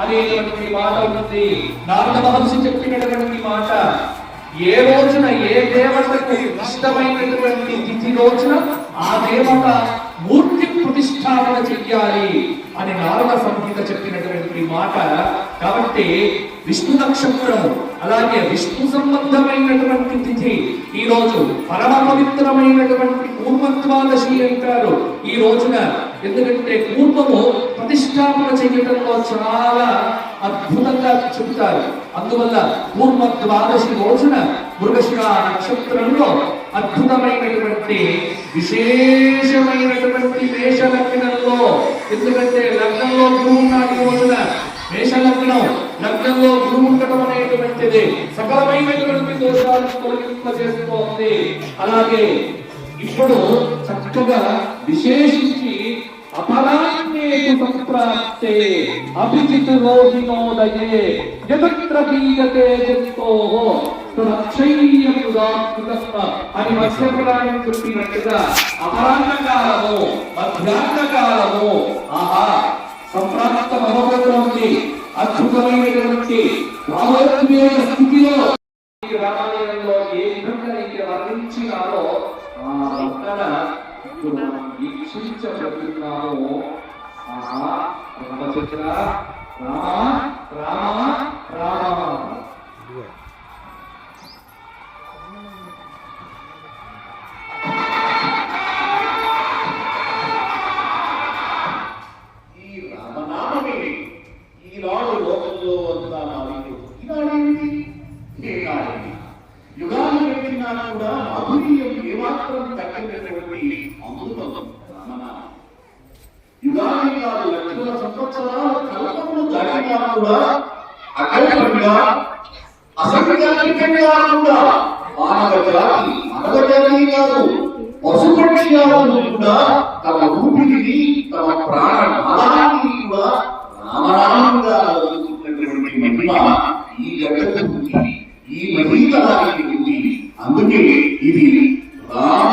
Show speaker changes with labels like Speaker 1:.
Speaker 1: అనేటువంటి మాట ఉంది నారద మహర్షి చెప్పినటువంటి మాట ఏ రోజున ఏ దేవతకు ఇష్టమైనటువంటి తిథి రోజున ఆ దేవత మూర్తి ప్రతిష్టాపన చెయ్యాలి. అని నారద సంహిత చెప్పినటువంటి మాట కాబట్టి విష్ణు నక్షత్రము అలాగే విష్ణు సంబంధమైనటువంటి తిథి ఈ రోజు పరమ పవిత్రమైనటువంటి పూర్వత్వాదశి అంటారు ఈ రోజున. ఎందుకంటే పూర్వము ప్రతిష్టాపన చేయటంలో చాలా అద్భుతంగా చెబుతారు. అందువల్ల పూర్వ ద్వాదశి రోజున మృగశిర నక్షత్రంలో అద్భుతమైనటువంటి విశేషమైనటువంటి మేష లగ్నంలో ఎందుకంటే లగ్నంలో గురువు ఉన్నాడు రోజున. మేష లగ్నం లగ్నంలో గురువు ఉండటం అనేటువంటిది సకలమైనటువంటి దోషాలను తొలగింపజేస్తోంది. అలాగే ఇప్పుడు చక్కగా విశేషించి అపరాన్నేప్రాప్తే అభిజిత్ రోహిణోదయే యతత్ర గీయతే జంతోః అని మత్స్యపురాణం చెప్పినట్టుగా అపరాన్న సంప్రాప్త మనోగతోంది అద్భుతమైనటువంటి భావోద్వేగ స్థితిలో ఈ రామాయణంలో ఏ విధంగా అయితే వర్ణించినారో ఆ వర్ణన ఇప్పుడు మనం వీక్షించబడుతున్నాము రామచంద్ర రామ రామ
Speaker 2: వాడు లోకంలో అంతగా మారింది ఈనాడేమిటి ఈనాడేమిటి యుగాలు పెట్టినా కూడా మాధుర్యం ఏమాత్రం తగ్గినటువంటి అమృతం రామనామం యుగాలు కాదు లక్షల సంవత్సరాల కల్పములు దాటినా కూడా అఖండంగా అసంఖ్యాకంగా కూడా మానవ జాతి మానవ జాతి కాదు పశుపక్షియాలను కూడా తమ ఊపిరిని తమ ప్రాణ బలాన్ని కూడా రామనామంగా మహిమ ఈ జగత్తు ఈ మహిమ అందుకే ఇది రామ